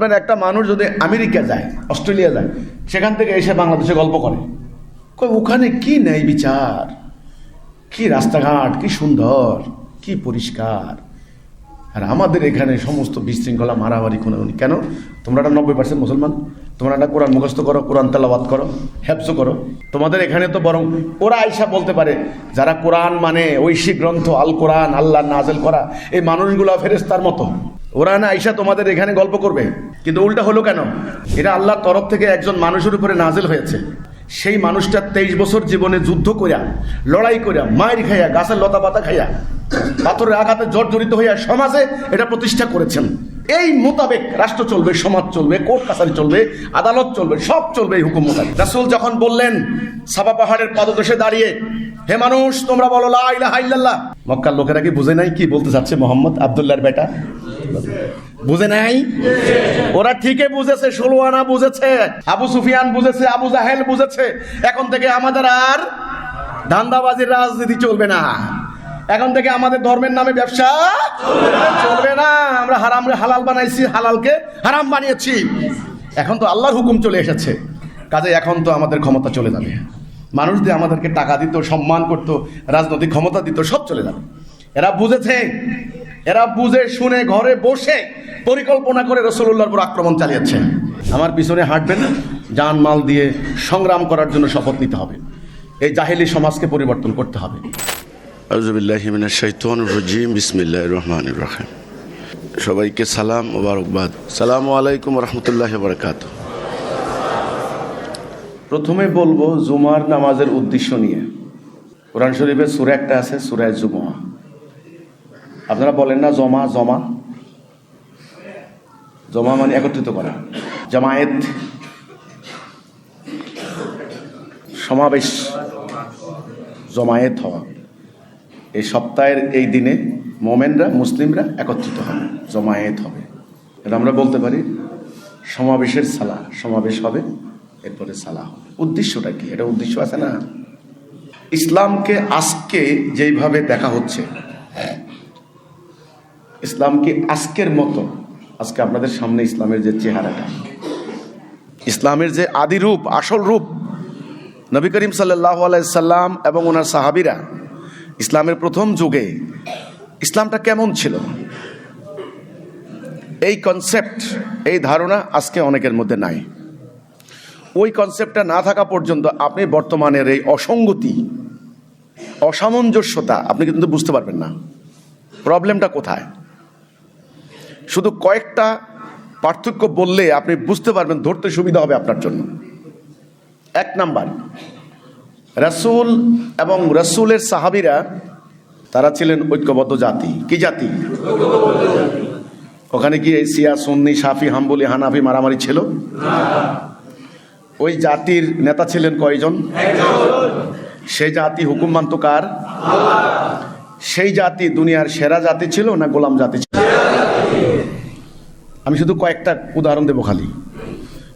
আপনার একটা মানুষ যদি আমেরিকা যায়, অস্ট্রেলিয়া যায়, সেখান থেকে এসে বাংলাদেশে গল্প করে। কই ওখানে কি নেই বিচার? কি রাস্তাঘাট? কি সুন্দর? কি পরিষ্কার? আর আমাদের এখানে সমস্ত বিশৃঙ্খলা, মারামারি খুনাখুনি কেন? তোমরা একটা নব্বই পার্সেন্ট মুসলমান। তোমরা একটা কোরআন মুখস্থ করো, কোরআন তালাবাদ করো হ্যাপস করো। তোমাদের এখানে তো বরং ওরা আইসা বলতে পারে, যারা কোরআন মানে ঐশী গ্রন্থ, আল কোরআন, আল্লাহ নাজেল করা, এই মানুষগুলো ফেরেস্তার মতো। ওরা না আইসা তোমাদের এখানে গল্প করবে। কিন্তু উল্টা হলো কেন? এটা আল্লাহর তরফ থেকে একজন মানুষের উপরে নাজেল হয়েছে। সেই মানুষটা তেইশ বছর জীবনে যুদ্ধ করিয়া লড়াই করিয়া মায়ের খাইয়া, গাছের লতা পাতা খাইয়া, পাথরের আঘাতে জর্জরিত হইয়া সমাজে এটা প্রতিষ্ঠা করেছেন। এই মোতাবেক রাষ্ট্র চলবে, সমাজ চলবে, কোর্ট কাছারি চলবে, আদালত চলবে, সব চলবে এই হুকুম মোতাবেক। রাসুল যখন বললেন, সাবা পাহাড়ের পাদদেশে দাঁড়িয়ে, হে মানুষ, তোমরা বলো, লা ইলাহা ইল্লাল্লাহ। মক্কার লোকেরা কি বুঝে নাই কি বলতে চাচ্ছে মোহাম্মদ আবদুল্লাহর বেটা? বুঝে নাই? ওরা ঠিকই বুঝেছে ষোলো আনা বুঝেছে, আবু সুফিয়ান বুঝেছে, আবু জাহেল বুঝেছে। এখন থেকে আমাদের আর ধান্দাবাজির রাজনীতি চলবে না। এখন থেকে আমাদের ধর্মের নামে ব্যবসা চলবে না। আমরা হারাম হালাল বানাইছি, হালালকে হারাম বানিয়েছি। এখন তো আল্লাহর হুকুম চলে এসেছে। কাজে এখন তো আমাদের ক্ষমতা চলে যাবে। মানুষ দিয়ে আমাদেরকে টাকা দিত, সম্মান করত, রাজনৈতিক ক্ষমতা দিত, সব চলে যাবে। এরা বুঝেছে, এরা বুঝে শুনে ঘরে বসে পরিকল্পনা করে রসুল্লাহর উপর আক্রমণ চালিয়েছে। আমার পিছনে হাঁটবেন, জান মাল দিয়ে সংগ্রাম করার জন্য শপথ নিতে হবে। এই জাহেলি সমাজকে পরিবর্তন করতে হবে। রজিম বিসমিল্লাহ রহমান রাহিম। সবাইকে সালাম ওবারকবাদ সালাম আলাইকুম রহমতুল্লাহ বরকাত প্রথমে বলব জুমার নামাজের উদ্দেশ্য নিয়ে। কোরআন শরীফে সুরা একটা আছে সুরায় জুমা আপনারা বলেন না জমা জমা? জমা মানে একত্রিত করা। জামায়েত, সমাবেশ, জমায়েত হওয়া। এই সপ্তাহের এই দিনে মোমেনরা, মুসলিমরা একত্রিত হবে, জমায়েত হবে। এটা আমরা বলতে পারি সমাবেশের সালা, সমাবেশ হবে, এরপরে সালা হবে। উদ্দেশ্যটা কি? এটা উদ্দেশ্য আছে না? ইসলামকে আজকে যেইভাবে দেখা হচ্ছে, ইসলামকে আজকের মতো, আজকে আপনাদের সামনে ইসলামের যে চেহারাটা, ইসলামের যে আদি রূপ আসল রূপ, নবী করিম সাল্লাহ আলাইসাল্লাম এবং ওনার সাহাবিরা ইসলামের প্রথম যুগে ইসলামটা কেমন ছিল? এই কনসেপ্ট এই ধারণা আজকে অনেকের মধ্যে নাই। ওই কনসেপ্টটা না থাকা পর্যন্ত আপনি বর্তমানের এই অসঙ্গতি, অসামঞ্জস্যতা, আপনি কিন্তু বুঝতে পারবেন না। প্রবলেমটা কোথায়? শুধু কয়েকটা পার্থক্য বললে আপনি বুঝতে পারবেন, ধরতে সুবিধা হবে আপনার জন্য। এক নাম্বার রাসূল এবং রাসূলের সাহাবিরা, তারা ছিলেন ঐক্যবদ্ধ জাতি। কি জাতি? ওখানে কি সিয়া সুন্নি, সাফি, হাম্বলি, হানাফি মারামারি ছিল। ওই জাতির নেতা ছিলেন কয়জন? সেই জাতি হুকুম মানত কার? সেই জাতি দুনিয়ার সেরা জাতি ছিল না গোলাম জাতি ছিল? আমি শুধু কয়েকটা উদাহরণ দেবো খালি।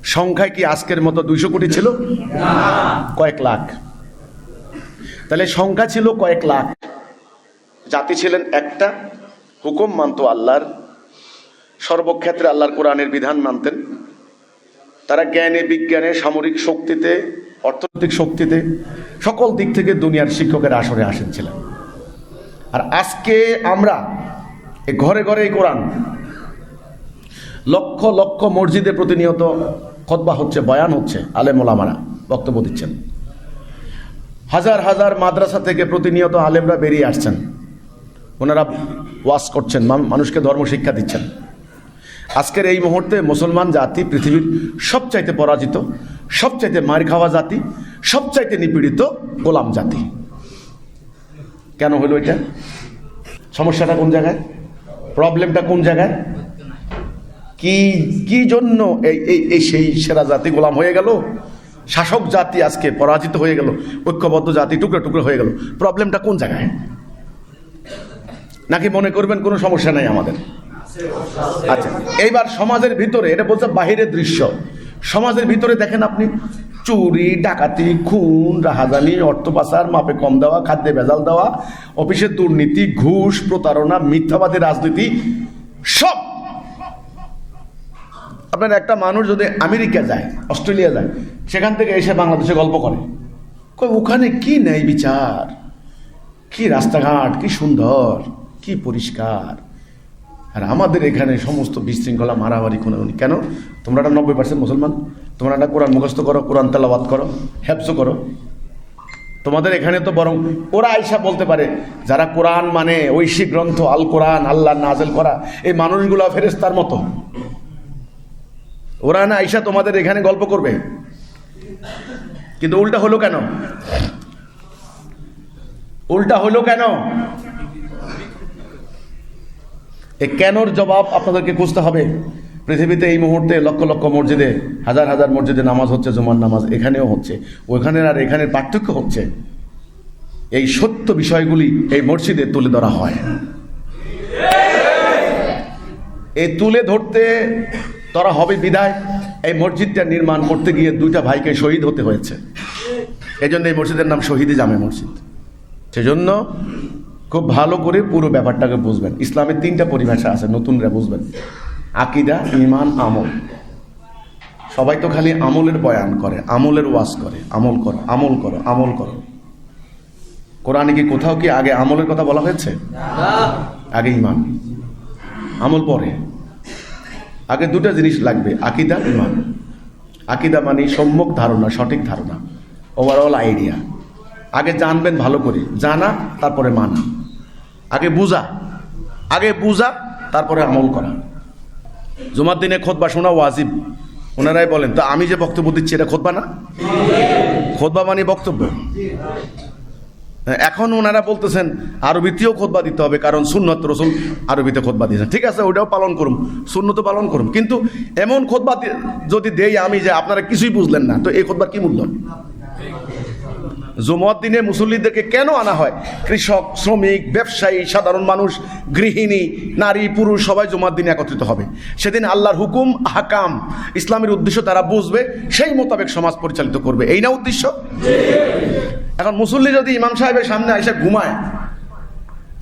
সংখ্যায় কি আজকের মতো দুইশো কোটি ছিল? কয়েক লাখ। তাহলে সংখ্যা ছিল কয়েক লাখ। জাতি ছিলেন একটা, হুকুম মানত আল্লাহর, সর্বক্ষেত্রে আল্লাহর কোরআনের বিধান মানতেন। তারা জ্ঞানে, বিজ্ঞানে, সামরিক শক্তিতে, অর্থনৈতিক শক্তিতে সকল দিক থেকে দুনিয়ার শিক্ষকের আসরে আসেন ছিলেন আর আজকে আমরা ঘরে ঘরে কোরআন, লক্ষ লক্ষ মসজিদে প্রতিনিয়ত খতবা হচ্ছে, বয়ান হচ্ছে, আলেম ওলামারা বক্তব্য দিচ্ছেন। হাজার হাজার মাদ্রাসা থেকে প্রতিনিয়ত আলেমরা বেরিয়ে আসছেন। ওনারা ওয়াস করছেন মানুষকে ধর্ম শিক্ষা দিচ্ছেন। আজকের এই মুহূর্তে মুসলমান জাতি, পৃথিবীর সবচাইতে পরাজিত, সবচাইতে মার খাওয়া জাতি, সবচাইতে নিপীড়িত গোলাম জাতি। কেন হলো এটা? সমস্যাটা কোন জায়গায়? প্রবলেমটা কোন জায়গায়? কি কি জন্য এই এই এই সেই সেরা জাতি গোলাম হয়ে গেল? শাসক জাতি আজকে পরাজিত হয়ে গেল, ঐক্যবদ্ধ জাতি, টুকরো টুকরো হয়ে গেল। প্রবলেমটা কোন জায়গায়? নাকি মনে করবেন কোনো সমস্যা নাই আমাদের? আচ্ছা এইবার সমাজের ভিতরে, এটা বলছে বাহিরের দৃশ্য। সমাজের ভিতরে দেখেন আপনি, চুরি, ডাকাতি, খুন, রাহাজানি, অর্থ পাচার, মাপে কম দেওয়া, খাদ্যে ভেজাল দেওয়া, অফিসের দুর্নীতি, ঘুষ, প্রতারণা, মিথ্যাবাদী রাজনীতি, সব আপনার একটা মানুষ যদি আমেরিকা যায়, অস্ট্রেলিয়া যায়, সেখান থেকে এসে বাংলাদেশে গল্প করে। কই ওখানে কি নেই বিচার? কি রাস্তাঘাট? কি সুন্দর? কি পরিষ্কার? আর আমাদের এখানে সমস্ত বিশৃঙ্খলা, মারামারি খুনাখুনি কেন? তোমরা একটা নব্বই পার্সেন্ট মুসলমান। তোমরা একটা কোরআন মুখস্থ করো, কোরআন তেলাবাদ করো হ্যাপসো করো। তোমাদের এখানে তো বরং ওরা আইসা বলতে পারে, যারা কোরআন মানে ঐশী গ্রন্থ, আল কোরআন আল্লাহ নাজেল করা, এই মানুষগুলো ফেরেস্তার মতো। ওরা না আইসা তোমাদের এখানে গল্প করবে। কিন্তু উল্টা হলো কেন? উল্টা হলো কেন? এই কেনর জবাব আপনাদেরকে খুঁজতে হবে। পৃথিবীতে এই মুহূর্তে লক্ষ লক্ষ মসজিদে, হাজার হাজার মসজিদে নামাজ হচ্ছে, জুমার নামাজ এখানেও হচ্ছে। ওইখানের আর এখানের পার্থক্য হচ্ছে। এই সত্য বিষয়গুলি এই মসজিদে তুলে ধরা হয়। এই তুলে ধরতে ধরা হবে বিদায়। এই মসজিদটা নির্মাণ করতে গিয়ে দুইটা ভাইকে শহীদ হতে হয়েছে। এই জন্য এই মসজিদের নাম শহীদে জামে মসজিদ। সেজন্য খুব ভালো করে পুরো ব্যাপারটাকে বুঝবেন। ইসলামের তিনটা পরিভাষা আছে নতুনরা বুঝবেন। আকিদা ইমান আমল। সবাই তো খালি আমলের বয়ান করে আমলের ওয়াজ করে আমল করো আমল করো আমল করো। কোরআনে কি কোথাও কি আগে আমলের কথা বলা হয়েছে? আগে ইমান আমল পরে। আগে দুটো জিনিস লাগবে, আকিদা, ইমান। আকিদা মানে সম্যক ধারণা, সঠিক ধারণা ওভারঅল আইডিয়া আগে জানবেন ভালো করে, জানা, তারপরে মানা। আগে বুঝা আগে বুঝা, তারপরে আমল করা। জুমার দিনে খোদবা শোনা ওয়াজিব। ওনারাই বলেন, তো আমি যে বক্তব্য দিচ্ছি, এটা খোদবা না? খোদবা মানে বক্তব্য। এখন ওনারা বলতেছেন, আরবিতেও খোদবা দিতে হবে, কারণ সুন্নত রসুল আরবিতে খোদবা দিয়েছেন। ঠিক আছে, ওইটাও পালন করুন সুন্নত পালন করুন কিন্তু এমন খোদবা যদি দেই আমি যে আপনারা কিছুই বুঝলেন না, তো এই খোদবার কি মূল্য জুমত দিনে মুসল্লিদেরকে কেন আনা হয়? কৃষক, শ্রমিক, ব্যবসায়ী, সাধারণ মানুষ, গৃহিণী, নারী, পুরুষ, সবাই জুমার দিনে একত্রিত হবে। সেদিন আল্লাহর হুকুম হাকাম ইসলামের উদ্দেশ্য তারা বুঝবে, সেই মোতাবেক সমাজ পরিচালিত করবে। এই না উদ্দেশ্য? এখন মুসল্লি যদি ইমাম সাহেবের সামনে এসে ঘুমায়,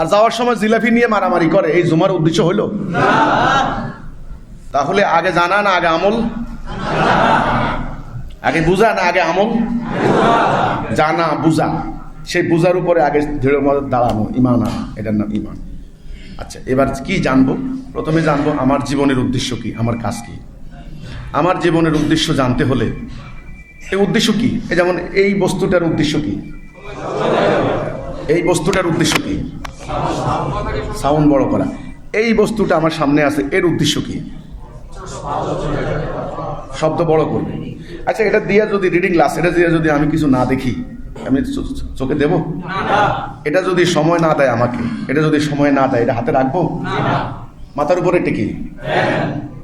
আর যাওয়ার সময় জিলাপি নিয়ে মারামারি করে, এই জুমার উদ্দেশ্য হইল তাহলে আগে জানা না আগে আমল? আগে বুঝা না আগে আমল? জানা, বুঝা। সেই বুঝার উপরে আগে দৃঢ় দাঁড়ানো, ইমান এটার নাম ইমান। আচ্ছা এবার কি জানব? প্রথমে জানব আমার জীবনের উদ্দেশ্য কি, আমার কাজ কি? আমার জীবনের উদ্দেশ্য জানতে হলে এই উদ্দেশ্য কি? যেমন এই বস্তুটার উদ্দেশ্য কি? এই বস্তুটার উদ্দেশ্য কি? সাউন্ড বড় করা। এই বস্তুটা আমার সামনে আছে, এর উদ্দেশ্য কি? শব্দ বড় করবে। আচ্ছা এটা দিয়ে যদি রিডিং গ্লাস এটা দিয়ে যদি আমি কিছু না দেখি, আমি চোখে দেব? এটা যদি সময় না দেয় আমাকে, এটা যদি সময় না দেয়, এটা হাতে রাখব? মাথার উপরে টেকি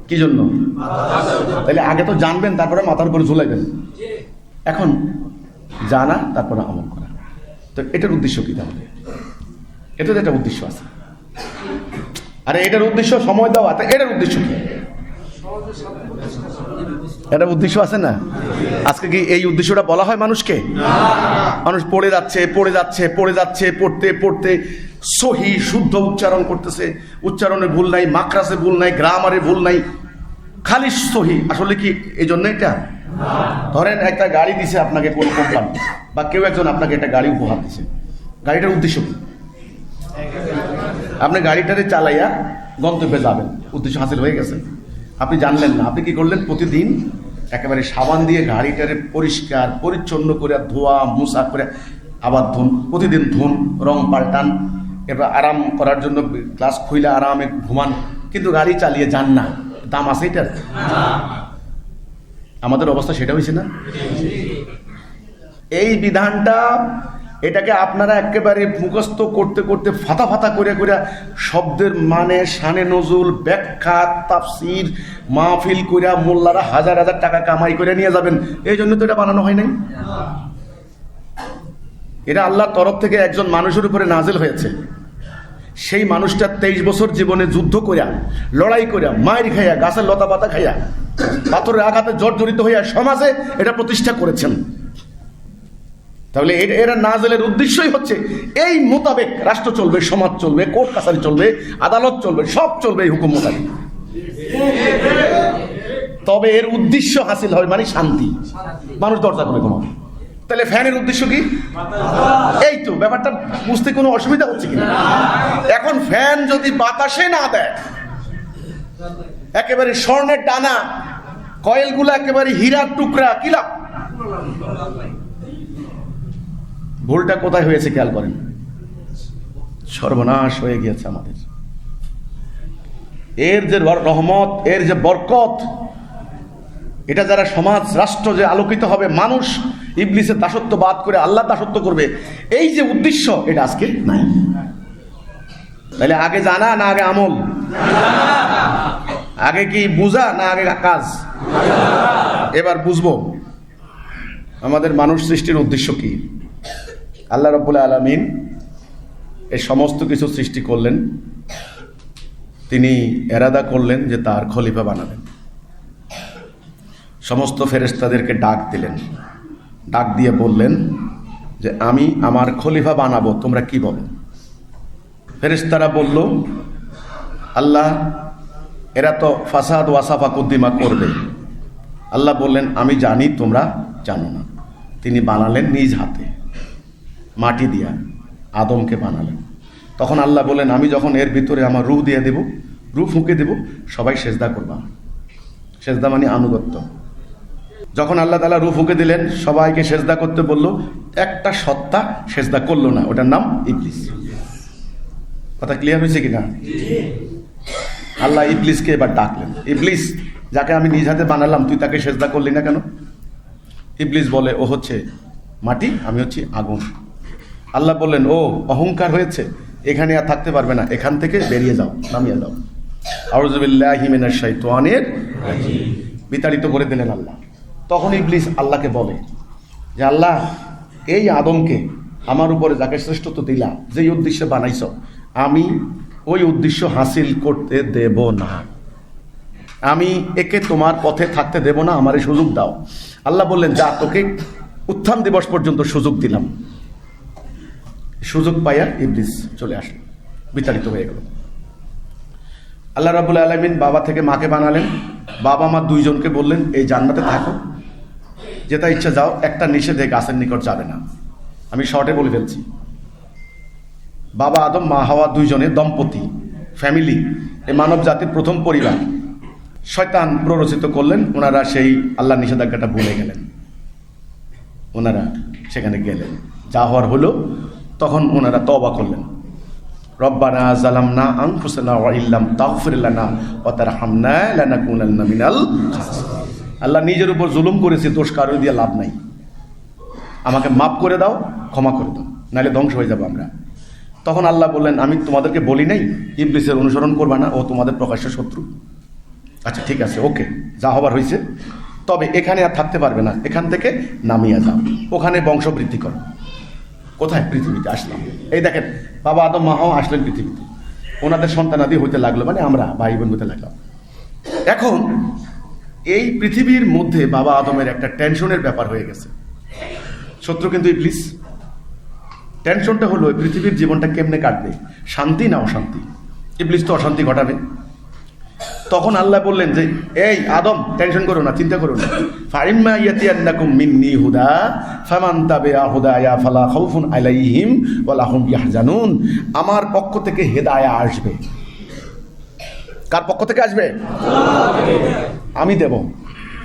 কি জন্য? তাহলে আগে তো জানবেন, তারপরে মাথার উপরে ঝুলাইবেন। এখন জানা, তারপরে আমল করা। তো এটার উদ্দেশ্য কি তাহলে? এটা একটা উদ্দেশ্য আছে। আরে এটার উদ্দেশ্য সময় দেওয়া, তা এটার উদ্দেশ্য কি? এটা উদ্দেশ্য আছে না? আজকে কি এই উদ্দেশ্যটা বলা হয় মানুষকে? মানুষ পড়ে যাচ্ছে পড়ে যাচ্ছে পড়ে যাচ্ছে, পড়তে পড়তে সহি, শুদ্ধ উচ্চারণ করতেছে। উচ্চারণে ভুল নাই, মাকরাসে ভুল নাই, গ্রামারে ভুল নাই, খালি সহি। আসলে কি এই জন্য এটা? ধরেন একটা গাড়ি দিছে আপনাকে কোন কোম্পানি বা কেউ একজন আপনাকে একটা গাড়ি উপহার দিছে। গাড়িটার উদ্দেশ্য কি? আপনি গাড়িটারে চালাইয়া গন্তব্যে যাবেন। উদ্দেশ্য হাসিল হয়ে গেছে। আপনি জানলেন না। আপনি কি করলেন? প্রতিদিন একেবারে সাবান দিয়ে গাড়িটারে পরিষ্কার, পরিচ্ছন্ন করে ধোয়া মুসা করে আবার ধুন। প্রতিদিন ধুন, রং পাল্টান। এবার আরাম করার জন্য গ্লাস খুইলে আরামে ঘুমান। কিন্তু গাড়ি চালিয়ে যান না। দাম আছে এটার? আমাদের অবস্থা সেটা হয়েছে না? এই বিধানটা, এটাকে আপনারা একেবারে মুখস্থ করতে করতে ফাতা ফাতা করে করে শব্দের মানে সানে নজুল ব্যাখ্যা, তাফসির, মাহফিল কইরা মোল্লারা হাজার হাজার টাকা কামাই করে নিয়ে যাবেন। এই জন্য তো এটা বানানো হয় নাই? এটা আল্লাহর তরফ থেকে একজন মানুষের উপরে নাজেল হয়েছে। সেই মানুষটা তেইশ বছর জীবনে যুদ্ধ করিয়া লড়াই করিয়া মায়ের খাইয়া, গাছের লতা পাতা খাইয়া, পাথরের আঘাতে জর্জরিত হইয়া সমাজে এটা প্রতিষ্ঠা করেছেন। তাহলে এর- নাজেলের উদ্দেশ্যই হচ্ছে এই মোতাবেক রাষ্ট্র চলবে, সমাজ চলবে, কোর্ট কাছারি চলবে, আদালত চলবে, সব চলবে এই হুকুম মোতাবেক। তবে এর উদ্দেশ্য হাসিল হবে মানে শান্তি। মানুষ দরজা করে ঘুমাবে। তাহলে ফ্যানের উদ্দেশ্য কি? এই তো, ব্যাপারটা বুঝতে কোনো অসুবিধা হচ্ছে কিনা? এখন ফ্যান যদি বাতাসে না দেয়, একেবারে স্বর্ণের ডানা, কয়েলগুলো একেবারে হীরার টুকরা, কি লাভ? ভুলটা কোথায় হয়েছে খেয়াল করেন? সর্বনাশ হয়ে গিয়েছে আমাদের। এর যে রহমত, এর যে বরকত, এটা যারা সমাজ, রাষ্ট্র যে আলোকিত হবে, মানুষ ইবলিসের দাসত্ব বাদ করে আল্লাহ দাসত্ব করবে। এই যে উদ্দেশ্য, এটা আজকে নাই। তাহলে আগে জানা না আগে আমল? আগে কি বুঝা না আগে কাজ? এবার বুঝব। আমাদের মানুষ সৃষ্টির উদ্দেশ্য কি? আল্লাহ রব্বুল আলমিন এই সমস্ত কিছু সৃষ্টি করলেন। তিনি এরাদা করলেন যে তার খলিফা বানাবেন। সমস্ত ফেরেস্তাদেরকে ডাক দিলেন। ডাক দিয়ে বললেন যে, আমি আমার খলিফা বানাবো, তোমরা কি বলো? ফেরেস্তারা বলল, আল্লাহ, এরা তো ফাসাদ ওয়াসাফা কুদ্দিমা করবে। আল্লাহ বললেন, আমি জানি, তোমরা জানো না। তিনি বানালেন নিজ হাতে মাটি দিয়া, আদমকে বানালেন। তখন আল্লাহ বলেন আমি যখন এর ভিতরে আমার রু দিয়ে দেব রু ফুঁকে দেব, সবাই সেজদা করবা। সেজদা মানে আনুগত্য। যখন আল্লাহ তালা রু ফুঁকে দিলেন, সবাইকে সেজদা করতে বলল, একটা সত্তা সেজদা করল না, ওটার নাম ইবলিস। কথা ক্লিয়ার হয়েছে কিনা? আল্লাহ ইবলিসকে এবার ডাকলেন। ইবলিস, যাকে আমি নিজ হাতে বানালাম, তুই তাকে সেজদা করলি না কেন? ইবলিস বলে, ও হচ্ছে মাটি, আমি হচ্ছি আগুন। আল্লাহ বললেন, ও, অহংকার হয়েছে, এখানে আর থাকতে পারবে না, এখান থেকে বেরিয়ে যাও, নামিয়ে যাও আউজবিল্লাহিমিনার শাইতানের বিতাড়িত করে দিলেন আল্লাহ। তখন ইবলিস আল্লাহকে বলে যে, আল্লাহ, এই আদমকে আমার উপরে যাকে শ্রেষ্ঠত্ব দিলা যেই উদ্দেশ্যে বানাইছ, আমি ওই উদ্দেশ্য হাসিল করতে দেব না। আমি একে তোমার পথে থাকতে দেব না, আমার এই সুযোগ দাও। আল্লাহ বললেন, যা, তোকে উত্থান দিবস পর্যন্ত সুযোগ দিলাম। সুযোগ পাইয়া ইবলিস চলে আসলো, বিতাড়িত হয়ে গেল। আল্লাহ রাবুল আলমিন বাবা থেকে মাকে বানালেন। বাবা মা দুইজনকে বললেন, এই জান্নাতে থাকো যেটা ইচ্ছা যাও, একটা নিষেধে গাছের নিকট যাবে না। আমি শর্টে বলে ফেলছি। বাবা আদম, মা হাওয়া দুইজনে দম্পতি, ফ্যামিলি এই মানব জাতির প্রথম পরিবার। শয়তান প্ররোচিত করলেন, ওনারা সেই আল্লাহ নিষেধাজ্ঞাটা ভুলে গেলেন। ওনারা সেখানে গেলেন। যা হওয়ার হলো, তখন ওনারা তবা করলেন। রব্বানা আনফুসানা ওয়া ইল্লাম তাগফির লানা ওয়া তারহামনা লানাকুনান্না মিনাল খাসিরিন। আল্লাহ নিজের উপর জুলুম করেছে, দোষ কারও দিয়ে লাভ নাই। আমাকে মাফ করে দাও, ক্ষমা করে দাও, নাহলে ধ্বংস হয়ে যাব আমরা। তখন আল্লাহ বললেন, আমি তোমাদেরকে বলি নাই, ইবলিসের অনুসরণ করবা না, ও তোমাদের প্রকাশ্য শত্রু। আচ্ছা ঠিক আছে, ওকে, যা হবার হয়েছে। তবে এখানে আর থাকতে পারবে না, এখান থেকে নামিয়ে যাও, ওখানে বংশবৃদ্ধি করো। কোথায়? পৃথিবীতে আসলাম। এই দেখেন, বাবা আদম মাহাও আসলেন পৃথিবীতে। ওনাদের সন্তানাদি হইতে লাগল মানে আমরা ভাই বোন হতে লাগলাম। এখন এই পৃথিবীর মধ্যে বাবা আদমের একটা টেনশনের ব্যাপার হয়ে গেছে। শত্রু কিন্তু ইবলিস। টেনশনটা হলো পৃথিবীর জীবনটা কেমনে কাটবে? শান্তি না অশান্তি? ইবলিস তো অশান্তি ঘটাবে। তখন আল্লাহ বললেন যে, এই আদম, টেনশন করো না, চিন্তা করো না। মিন্নি হুদা আমার পক্ষ থেকে হেদায়া আসবে। কার পক্ষ থেকে আসবে? আমি দেব।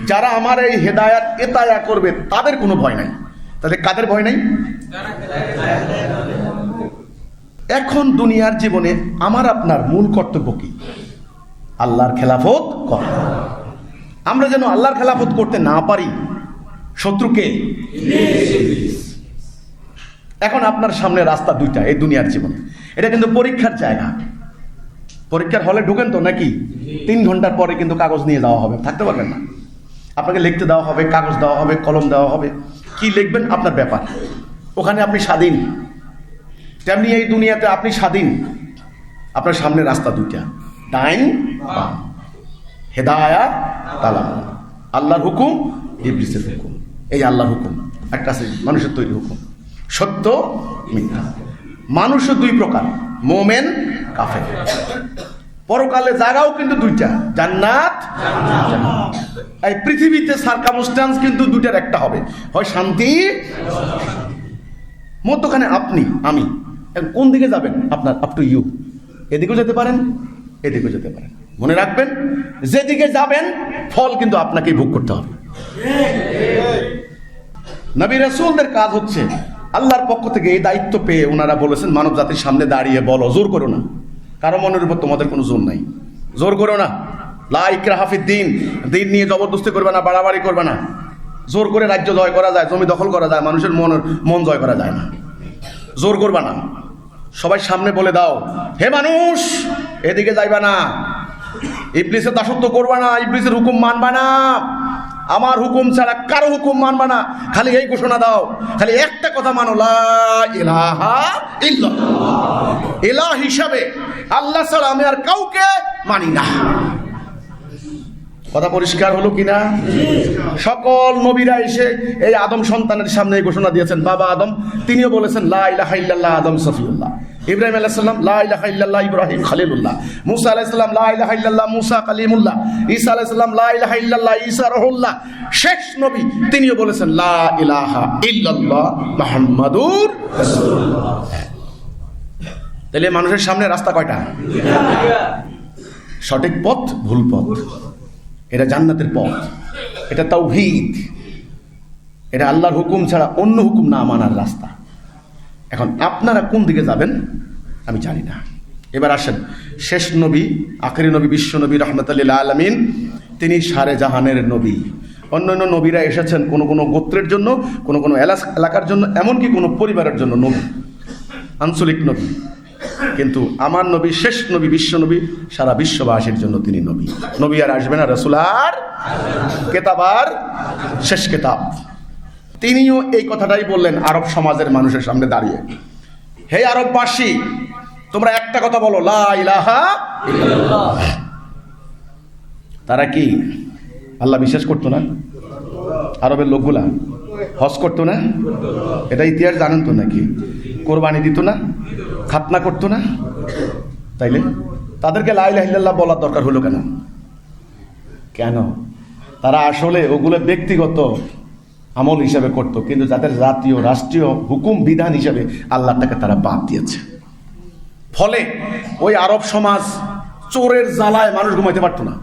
যারা আমার এই হেদায়াত, এতায়া করবে, তাদের কোনো ভয় নাই। তাদের কাদের ভয় নাই? এখন দুনিয়ার জীবনে আমার, আপনার মূল কর্তব্য কি? আল্লাহর খেলাফত করা। আমরা যেন আল্লাহর খেলাফত করতে না পারি শত্রুকে এখন আপনার সামনে রাস্তা দুইটা এই দুনিয়ার জীবনে। এটা কিন্তু পরীক্ষার জায়গা। পরীক্ষার হলে ঢুকেন তো নাকি? তিন ঘণ্টার পরে কিন্তু কাগজ নিয়ে যাওয়া হবে থাকতে পারবেন না। আপনাকে লিখতে দেওয়া হবে কাগজ দেওয়া হবে কলম দেওয়া হবে। কি লিখবেন? আপনার ব্যাপার। ওখানে আপনি স্বাধীন। তেমনি এই দুনিয়াতে আপনি স্বাধীন। আপনার সামনে রাস্তা দুইটা। ডাইন হেদায়া তালাম আল্লাহর হুকুম ইবলিসের হুকুম। এই আল্লাহর হুকুম। একটা আছে মানুষের তৈরি হুকুম। সত্য মিথ্যা। মানুষও দুই প্রকার। মোমেন কাফের। পরকালে জায়গাও কিন্তু দুইটা জান্নাত এই পৃথিবীতে সার্কামস্টান্স কিন্তু দুইটার একটা হবে। হয় শান্তি মধ্যখানে আপনি আমি। কোন দিকে যাবেন? আপনার আপ টু ইউ এদিকেও যেতে পারেন এদিকেও যেতে পারেন। মনে রাখবেন যেদিকে যাবেন ফল কিন্তু আপনাকেই ভোগ করতে হবে। নবী রসুলদের কাজ হচ্ছে আল্লাহর পক্ষ থেকে এই দায়িত্ব পেয়ে ওনারা বলেছেন, মানব জাতির সামনে দাঁড়িয়ে বলো, জোর করো না। কারও মনের উপর তোমাদের কোনো জোর নাই। জোর করো না। লা ইকরা হাফিদ দিন। দিন নিয়ে জবরদস্তি করবে না, বাড়াবাড়ি করবে না। জোর করে রাজ্য জয় করা যায়, জমি দখল করা যায়, মানুষের মন মন জয় করা যায় না। জোর করবা না। সবাই সামনে বলে দাও, হে মানুষ, এদিকে যাইবা না। ইবলিসের দাসত্ব করবা না, ইবলিসের হুকুম মানবা না। আমার হুকুম ছাড়া কারও হুকুম মানবা না। খালি এই ঘোষণা দাও। খালি একটা কথা মানো, লা ইলাহা ইল্লাল্লাহ। হিসাবে আল্লাহ ছাড়া আমি আর কাউকে মানি না। কথা পরিষ্কার হলো কিনা? সকল নবীরা এসে এই আদম সন্তানের সামনে ঘোষণা দিয়েছেন, বাবা আদম। তিনিও বলেছেন, লা আদম সফিউল্লাহ। ইব্রাহিম আলাইহিস সালাম, লা ইলাহা ইল্লাল্লাহ ইব্রাহিম খলিলুল্লাহ। মুসা আলাইহিস সালাম, লা ইলাহা ইল্লাল্লাহ মুসা কালিমুল্লাহ। ঈসা আলাইহিস সালাম, লা ইলাহা ইল্লাল্লাহ ঈসা রহুল্লাহ। শেষ নবী, তিনিও বলেছেন, লা ইলাহা ইল্লাল্লাহ মুহাম্মাদুর তাহলে মানুষের সামনে রাস্তা কয়টা? সঠিক পথ, ভুল পথ। এটা জান্নাতের পথ। এটা তাওহীদ। এটা আল্লাহর হুকুম ছাড়া অন্য হুকুম না মানার রাস্তা। এখন আপনারা কোন দিকে যাবেন, আমি জানি না। এবার আসেন, শেষ নবী, আখেরি নবী, বিশ্ব নবী রহমতুল্লাহ আলমিন, তিনি সারে জাহানের নবী। অন্যান্য নবীরা এসেছেন কোনো কোনো গোত্রের জন্য, কোনো কোনো এলাকার জন্য, এমনকি কোনো পরিবারের জন্য নবী, আঞ্চলিক নবী। কিন্তু আমার নবী, শেষ নবী, বিশ্ব নবী, সারা বিশ্ববাসীর জন্য তিনি নবী। নবী আর আসবে না, রসুল আর কেতাবার শেষ কেতাব। তিনিও এই কথাটাই বললেন আরব সমাজের মানুষের সামনে দাঁড়িয়ে। হে আরববাসী, তোমরা একটা কথা বলো, লা ইলাহা ইল্লাল্লাহ। তারা কি? আল্লাহ বিশ্বাস করতো না? আরবের লোকগুলা হজ করতো না? এটা ইতিহাস জানেন তো নাকি? কোরবানি দিত না? খাতনা করতো না? তাইলে? তাদেরকে লাইলাহিল্লাহ বলার দরকার হলো কেন? কেন? তারা আসলে ওগুলো ব্যক্তিগত আমল হিসাবে করত, কিন্তু যাদের জাতীয়, রাষ্ট্রীয় হুকুম, বিধান হিসাবে আল্লাহটাকে তারা বাদ দিয়েছে। ফলে ওই আরব সমাজ চোরের জ্বালায় মানুষ ঘুমাইতে পারতো না।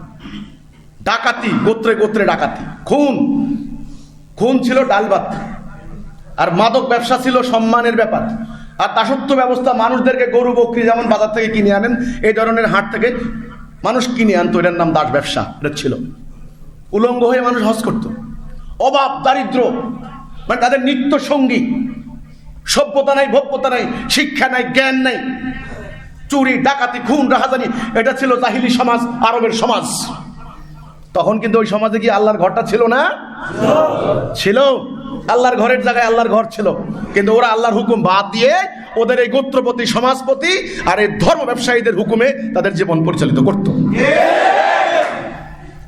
ডাকাতি, গোত্রে গোত্রে ডাকাতি। খুন খুন ছিল ডালবাত আর মাদক ব্যবসা ছিল সম্মানের ব্যাপার। আর দাসত্ব ব্যবস্থা মানুষদেরকে গরু, বকরি যেমন বাজার থেকে কিনে আনেন, এই ধরনের হাট থেকে মানুষ কিনে আনতো। এটার নাম দাস ব্যবসা, এটা ছিল। উলঙ্গ হয়ে মানুষ হজ করত। অভাব, দারিদ্র মানে তাদের নিত্য সঙ্গী। সভ্যতা নাই ভব্যতা নাই, শিক্ষা নাই, জ্ঞান নাই। চুরি, ডাকাতি, খুন, রাহাজানি, এটা ছিল জাহিলি সমাজ, আরবের সমাজ। তখন কিন্তু ওই সমাজে কি আল্লাহর ঘরটা ছিল না? ছিল। আল্লাহর ঘরের জায়গায় আল্লাহর ঘর ছিল। কিন্তু ওরা আল্লাহর হুকুম বাদ দিয়ে ওদের এই গোত্রপতি, সমাজপতি আর এই ধর্ম ব্যবসায়ীদের হুকুমে তাদের জীবন পরিচালিত করত।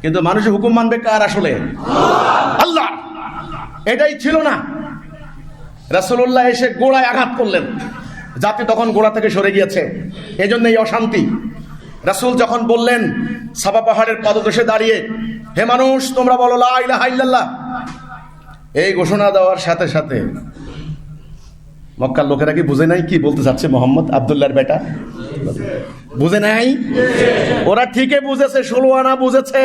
কিন্তু মানুষের হুকুম মানবে কার আসলে? আল্লাহ। এটাই ছিল না। রাসূলুল্লাহ এসে গোড়ায় আঘাত করলেন। জাতি তখন গোড়া থেকে সরে গিয়েছে। এজন্য এই অশান্তি। রাসূল যখন বললেন, সাবা পাহাড়ের পাদদেশে দাঁড়িয়ে, হে মানুষ, তোমরা বলো, লা ইলাহা এই ঘোষণা দেওয়ার সাথে সাথে মক্কার লোকেরা কি বুঝে নাই কি বলতে চাচ্ছে মোহাম্মদ আবদুল্লাহর বেটা? বুঝে নাই? ওরা ঠিকই বুঝেছে ষোলো আনা বুঝেছে,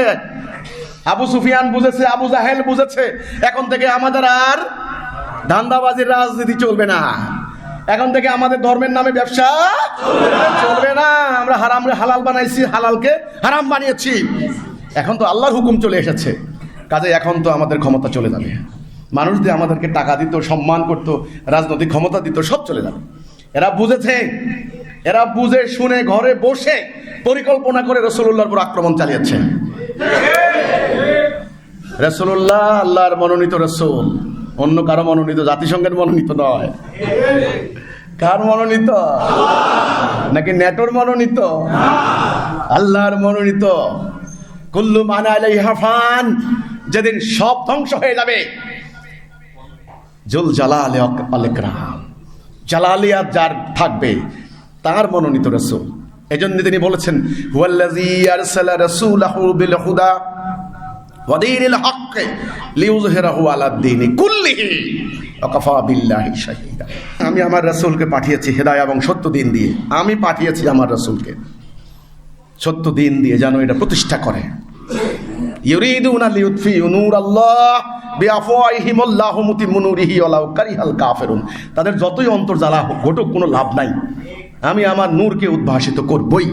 আবু সুফিয়ান বুঝেছে, আবু জাহেল বুঝেছে। এখন থেকে আমাদের আর ধান্দাবাজির রাজনীতি চলবে না। এখন থেকে আমাদের ধর্মের নামে ব্যবসা চলবে না। আমরা হারাম হালাল বানাইছি, হালালকে হারাম বানিয়েছি। এখন তো আল্লাহর হুকুম চলে এসেছে। কাজে এখন তো আমাদের ক্ষমতা চলে যাবে। মানুষ দিয়ে আমাদেরকে টাকা দিত, সম্মান করত, রাজনৈতিক ক্ষমতা দিত, সব চলে যাবে। এরা বুঝেছে, এরা বুঝে শুনে ঘরে বসে পরিকল্পনা করে রসুল্লাহর উপর আক্রমণ চালিয়েছে। রসুল্লাহ আল্লাহর মনোনীত রসুল, অন্য কারও মনোনীত, জাতিসংঘের মনোনীত নয়। কার মনোনীত? নাকি নেটোর মনোনীত? আল্লাহর মনোনীত। কুল্লু মানা আলাই হাফান যেদিন সব ধ্বংস হয়ে যাবে। জুল জালালে আলেকরাম জালালিয়াত যার থাকবে, তার মনোনীত রসুল। এজন্য তিনি বলেছেন আমি আমার রাসূলকে পাঠিয়েছি হেদায়া এবং সত্য দিন দিয়ে। আমি পাঠিয়েছি আমার রাসূলকে। সত্য দিন দিয়ে যেন এটা প্রতিষ্ঠা করে। আল্লাহু তাদের যতই অন্তর্জালা হোক, ঘটুক, কোনো লাভ নাই। আমি আমার নূরকে উদ্ভাসিত করবই।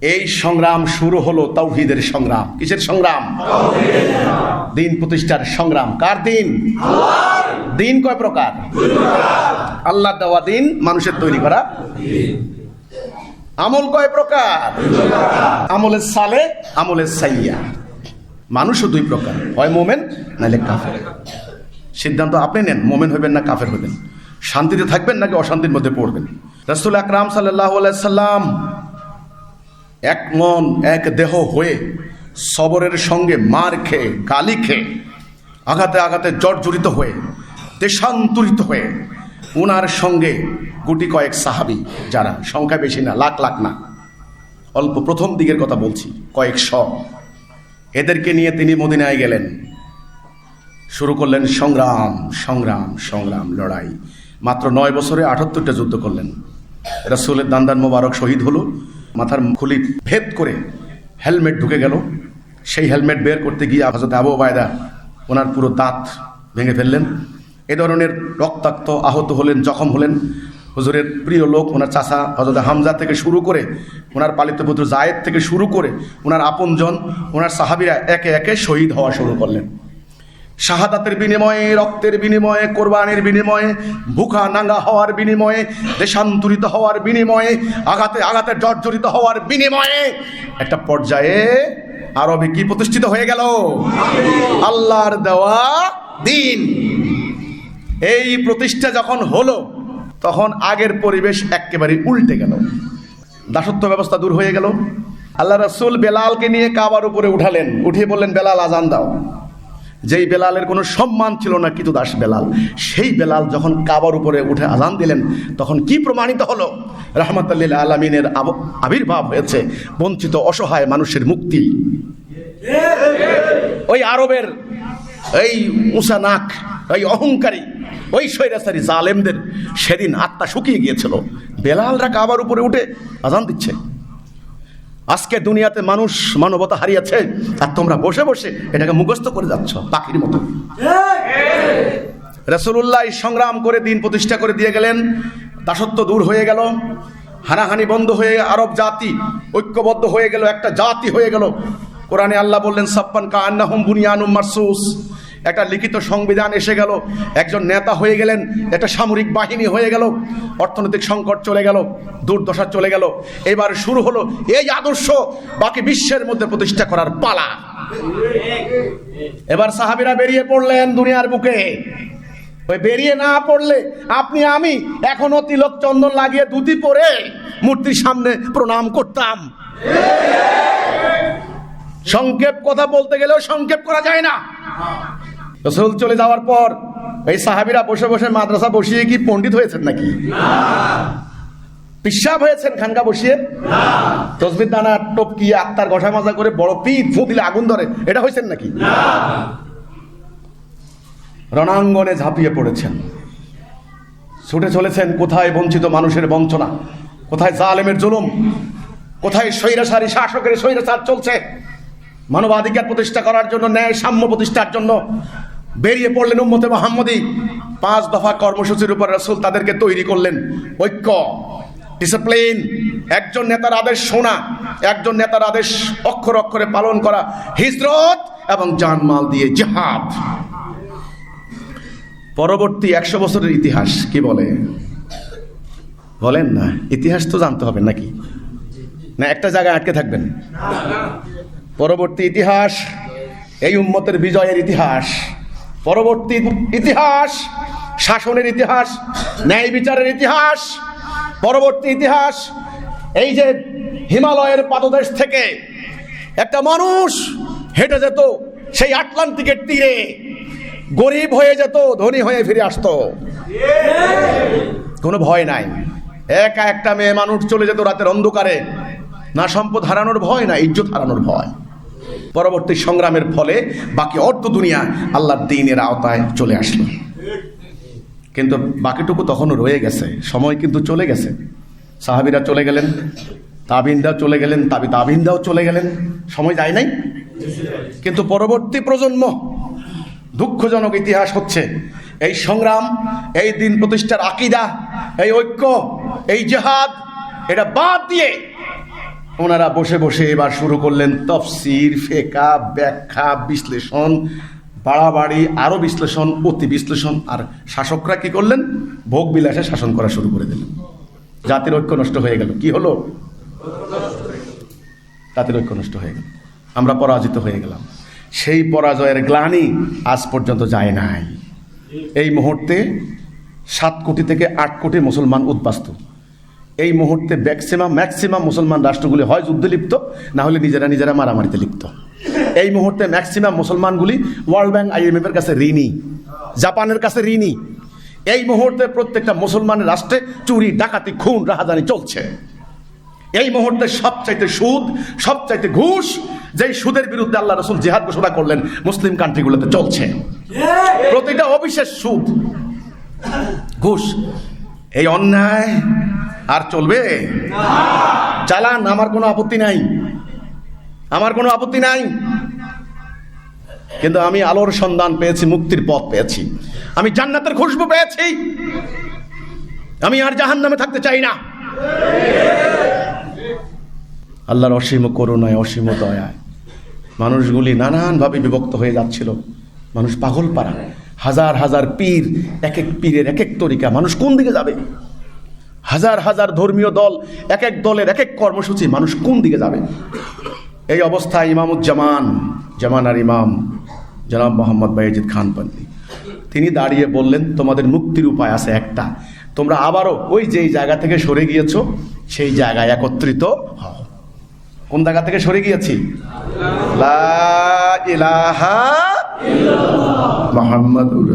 এই সংগ্রাম শুরু হলো তাওহীদের সংগ্রাম। কিসের সংগ্রাম? দিন প্রতিষ্ঠার সংগ্রাম। কার দিন? দিন কয় প্রকার? আল্লাহ দেওয়া দিন, মানুষের তৈরি করা আমল কয় প্রকার? আমলের সালে আমলের সাইয়া। মানুষও দুই প্রকার। হয় মোমেন নাহলে কাফের। সিদ্ধান্ত আপনি নেন মোমেন হইবেন না কাফের হইবেন। শান্তিতে থাকবেন নাকি অশান্তির মধ্যে পড়বেন? রসুল আকরাম সাল্লাহ সাল্লাম এক মন এক দেহ হয়ে সবরের সঙ্গে মার খেয়ে গালি খেয়ে আঘাতে আঘাতে জর্জরিত হয়ে দেশান্তরিত হয়ে উনার সঙ্গে গুটি কয়েক সাহাবি যারা, সংখ্যা বেশি না, লাখ লাখ না। অল্প প্রথম দিকের কথা বলছি, কয়েক শ। এদেরকে নিয়ে তিনি মদিনায় গেলেন। শুরু করলেন সংগ্রাম সংগ্রাম সংগ্রাম, লড়াই। মাত্র নয় বছরে আটাত্তরটা যুদ্ধ করলেন। রাসুলের দান্দান মোবারক শহীদ হলো। মাথার খুলি ভেদ করে হেলমেট ঢুকে গেল। সেই হেলমেট বের করতে গিয়ে হজরত আবু বায়দা ওনার পুরো দাঁত ভেঙে ফেললেন। এ ধরনের রক্তাক্ত আহত হলেন, জখম হলেন। হুজুরের প্রিয় লোক, ওনার চাষা হজরত হামজা থেকে শুরু করে, ওনার পালিত পুত্র জায়েদ থেকে শুরু করে, ওনার আপনজন, ওনার সাহাবিরা একে একে শহীদ হওয়া শুরু করলেন। শাহাদাতের বিনিময়ে, রক্তের বিনিময়ে, কোরবানির বিনিময়ে, ভুখা নাঙ্গা হওয়ার বিনিময়ে, দেশান্তরিত হওয়ার বিনিময়ে, আঘাতে আঘাতে জর্জরিত হওয়ার বিনিময়ে একটা পর্যায়ে আরবে কি প্রতিষ্ঠিত হয়ে গেল? আল্লাহর দেওয়া দিন। এই প্রতিষ্ঠা যখন হলো তখন আগের পরিবেশ একেবারে উল্টে গেল। দাসত্ব ব্যবস্থা দূর হয়ে গেল। আল্লাহ রসুল বেলালকে নিয়ে কাবার উপরে উঠালেন। উঠিয়ে বললেন, বেলাল, আজান দাও। যেই বেলালের কোনো সম্মান ছিল না কিন্তু দাস বেলাল, সেই বেলাল যখন কাবার উপরে উঠে আজান দিলেন, তখন কি প্রমাণিত হলো? রহমতাল্লিল আলমিনের আবির্ভাব হয়েছে। বঞ্চিত, অসহায় মানুষের মুক্তি। ওই আরবের, এই উষা নাক ওই অহংকারী, ওই স্বৈরাচারী জালেমদের সেদিন আত্মা শুকিয়ে গিয়েছিল। বেলালরা কাবার উপরে উঠে আজান দিচ্ছে। আজকে দুনিয়াতে মানুষ মানবতা হারিয়েছে, আর তোমরা বসে বসে এটাকে মুখস্থ করে যাচ্ছ, পাখির মতো। রসুল্লাহ সংগ্রাম করে, দিন প্রতিষ্ঠা করে দিয়ে গেলেন। দাসত্ব দূর হয়ে গেল। হানাহানি বন্ধ হয়ে আরব জাতি ঐক্যবদ্ধ হয়ে গেল, একটা জাতি হয়ে গেল। কোরআনে আল্লাহ বললেন সাপ্পান কা আন্নাহুম বুনিয়ানুম মারসুস। একটা লিখিত সংবিধান এসে গেল। একজন নেতা হয়ে গেলেন, একটা সামরিক বাহিনী হয়ে গেল, অর্থনৈতিক সংকট চলে গেল, দুর্দশা চলে গেল। এবার শুরু হলো এই আদর্শ বাকি বিশ্বের মধ্যে প্রতিষ্ঠা করার পালা। এবার সাহাবিরা বেরিয়ে পড়লেন দুনিয়ার বুকে। ওই বেরিয়ে না পড়লে আপনি, আমি এখনও তিলক চন্দন লাগিয়ে ধুতি পরে মূর্তির সামনে প্রণাম করতাম। সংক্ষেপ কথা বলতে গেলেও সংক্ষেপ করা যায় না। রসুল চলে যাওয়ার পর এই সাহাবিরা বসে বসে মাদ্রাসা বসিয়ে কি পণ্ডিত হয়েছেন নাকি? পিসাব হয়েছেন খানকা বসিয়ে? তসবির দানা টপকিয়ে আত্মার ঘষা মাজা করে বড় পিঠ ফু দিলে আগুন ধরে। এটা হয়েছেন নাকি? রণাঙ্গনে ঝাঁপিয়ে পড়েছেন। ছুটে চলেছেন কোথায় বঞ্চিত মানুষের বঞ্চনা? কোথায় জালেমের জুলুম? কোথায় স্বৈরাচারী শাসকের স্বৈরাচার চলছে? মানবাধিকার প্রতিষ্ঠা করার জন্য ন্যায় সাম্য প্রতিষ্ঠার জন্য বেরিয়ে পড়লেন উম্মতে মোহাম্মদী। পাঁচ দফা কর্মসূচির উপর রসুল তাদেরকে তৈরি করলেন। ঐক্য ডিসিপ্লিন একজন নেতার আদেশ শোনা, একজন নেতার আদেশ অক্ষর অক্ষরে পালন করা, হিজরত এবং জানমাল দিয়ে জেহাদ। পরবর্তী একশো বছরের ইতিহাস কি বলে? বলেন না, ইতিহাস তো জানতে হবে নাকি? না, একটা জায়গায় আটকে থাকবেন। পরবর্তী ইতিহাস, এই উম্মতের বিজয়ের ইতিহাস। পরবর্তী ইতিহাস, শাসনের ইতিহাস, ন্যায় বিচারের ইতিহাস, পরবর্তী ইতিহাস, এই যে হিমালয়ের পাদদেশ থেকে একটা মানুষ হেঁটে যেত, সেই আটলান্টিকের তীরে, গরিব হয়ে যেত, ধনী হয়ে ফিরে আসতো। কোনো ভয় নাই। একা একটা মেয়ে মানুষ চলে যেত রাতের অন্ধকারে। না সম্পদ হারানোর ভয়, না ইজ্জত হারানোর ভয়। পরবর্তী সংগ্রামের ফলে বাকি অর্ধ দুনিয়া আল্লাহর দিনের আওতায় চলে আসলো। কিন্তু বাকিটুকু তখনও রয়ে গেছে, সময় কিন্তু চলে গেছে। সাহাবিরা চলে গেলেন তাবিনদাও চলে গেলেন, তাবি তাবিনদাও চলে গেলেন। সময় যায় নাই। কিন্তু পরবর্তী প্রজন্ম, দুঃখজনক ইতিহাস হচ্ছে, এই সংগ্রাম, এই দিন প্রতিষ্ঠার আকিদা, এই ঐক্য, এই জেহাদ, এটা বাদ দিয়ে ওনারা বসে বসে এবার শুরু করলেন তফসির, ফেকা, ব্যাখ্যা, বিশ্লেষণ, বাড়াবাড়ি আরও বিশ্লেষণ, অতি বিশ্লেষণ। আর শাসকরা কি করলেন? ভোগ বিলাসে শাসন করা শুরু করে দিলেন। জাতির ঐক্য নষ্ট হয়ে গেল। কি হলো? জাতির ঐক্য নষ্ট হয়ে গেল। আমরা পরাজিত হয়ে গেলাম। সেই পরাজয়ের গ্লানি আজ পর্যন্ত যায় নাই। এই মুহূর্তে সাত কোটি থেকে আট কোটি মুসলমান উদ্বাস্ত। এই মুহূর্তে ম্যাক্সিমাম ম্যাক্সিমাম মুসলমান রাষ্ট্রগুলি হয় যুদ্ধে লিপ্ত, না হলে নিজেরা নিজেরা মারামারিতে লিপ্ত। এই মুহূর্তে ম্যাক্সিমাম মুসলমানগুলি ওয়ার্ল্ড ব্যাংক আইএমএফ এর কাছে ঋণী, জাপানের কাছে ঋণী। এই মুহূর্তে প্রত্যেকটা মুসলমানের রাষ্ট্রে চুরি, ডাকাতি, খুন, রাহাজানি চলছে। এই মুহূর্তে সবচাইতে সুদ, সবচাইতে ঘুষ, যেই সুদের বিরুদ্ধে আল্লাহ রসুল জেহাদ ঘোষণা করলেন, মুসলিম কান্ট্রিগুলোতে চলছে। প্রতিটা অবিশেষ সুদ, ঘুষ। এই অন্যায় আর চলবে? চালান, আমার কোনো আপত্তি নাই। আমার কোনো আপত্তি নাই। কিন্তু আমি আলোর সন্ধান পেয়েছি, মুক্তির পথ পেয়েছি। আমি জান্নাতের খুশবু পেয়েছি। আমি আর জাহান নামে থাকতে চাই না। আল্লাহর অসীম করুণায়, অসীম দয়ায় মানুষগুলি নানানভাবে বিভক্ত হয়ে যাচ্ছিল। মানুষ পাগল পাড়া। হাজার হাজার পীর, এক এক পীরের এক এক তরিকা। মানুষ কোন দিকে যাবে? হাজার হাজার ধর্মীয় দল এক এক দলের এক এক কর্মসূচি মানুষ কোন দিকে যাবে? এই অবস্থায় ইমামুজ্জামান জামানার ইমাম, জনাব মোহাম্মদ বাইজিদ খান পান্নি তিনি দাঁড়িয়ে বললেন, তোমাদের মুক্তির উপায় আছে একটা। তোমরা আবারও ওই যেই জায়গা থেকে সরে গিয়েছো, সেই জায়গায় একত্রিত হও। কোন জায়গা থেকে সরে গিয়েছি? মোহাম্মদুর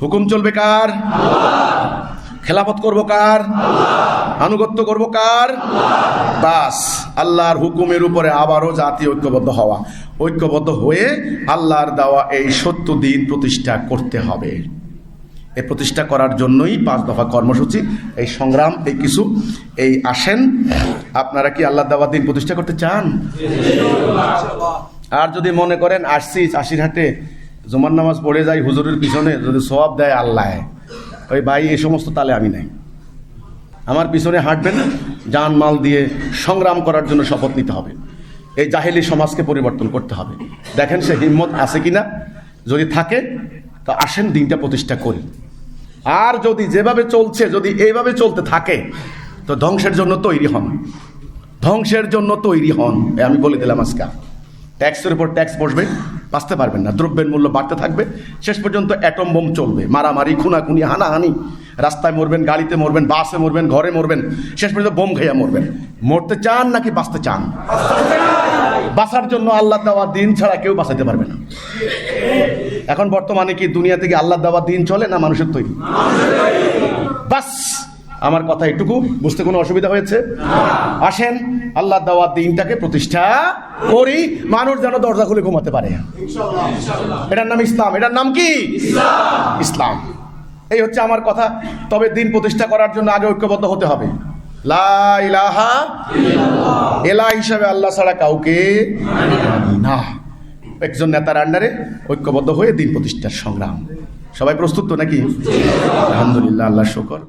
হুকুম চলবে কার? খেলাফত করব কার? আনুগত্য করব কার? বাস আল্লাহর হুকুমের উপরে আবারও জাতি ঐক্যবদ্ধ হওয়া। ঐক্যবদ্ধ হয়ে আল্লাহর দেওয়া এই সত্য দিন প্রতিষ্ঠা করতে হবে। এই প্রতিষ্ঠা করার জন্যই পাঁচ দফা কর্মসূচি এই সংগ্রাম এই কিছু এই আসেন। আপনারা কি আল্লাহ দেওয়া দিন প্রতিষ্ঠা করতে চান? আর যদি মনে করেন আসছি চাষির হাটে জুমার নামাজ পড়ে যাই হুজুরের পিছনে যদি সবাব দেয় আল্লাহ। ওই ভাই, এই সমস্ত তালে আমি নাই। আমার পিছনে হাঁটবেন, জান মাল দিয়ে সংগ্রাম করার জন্য শপথ নিতে হবে। এই জাহেলি সমাজকে পরিবর্তন করতে হবে। দেখেন সে হিম্মত আছে কি না যদি থাকে, তো আসেন, দিনটা প্রতিষ্ঠা করি। আর যদি যেভাবে চলছে, যদি এইভাবে চলতে থাকে, তো ধ্বংসের জন্য তৈরি হন। ধ্বংসের জন্য তৈরি হন আমি বলে দিলাম আজকে। ট্যাক্সের উপর ট্যাক্স বসবে। বাঁচতে পারবেন না। দ্রব্যের মূল্য বাড়তে থাকবে। শেষ পর্যন্ত অ্যাটম বোম চলবে। মারামারি, খুনাখুনি, হানাহানি। রাস্তায় মরবেন, গাড়িতে মরবেন, বাসে মরবেন, ঘরে মরবেন। শেষ পর্যন্ত বোম খাইয়া মরবেন। মরতে চান নাকি বাঁচতে চান? বাঁচার জন্য আল্লাহ দেওয়া দিন ছাড়া কেউ বাঁচাতে পারবে না। এখন বর্তমানে কি দুনিয়া থেকে আল্লাহ দেওয়া দিন চলে না মানুষের তৈরি? বাস! আমার কথা এটুকু? বুঝতে কোনো অসুবিধা হয়েছে? আসেন আল্লাহ দেওয়া দিনটাকে প্রতিষ্ঠা করি। মানুষ যেন দরজা খুলে ঘুমাতে পারে। এটার নাম ইসলাম। এটার নাম কি? ইসলাম। এই হচ্ছে আমার কথা। তবে দিন প্রতিষ্ঠা করার জন্য আগে ঐক্যবদ্ধ হতে হবে। লা ইলাহা এলা হিসাবে আল্লাহ ছাড়া কাউকে না। একজন নেতার আন্ডারে ঐক্যবদ্ধ হয়ে দিন প্রতিষ্ঠার সংগ্রাম। সবাই প্রস্তুত তো নাকি? আলহামদুলিল্লাহ আল্লাহ শকর।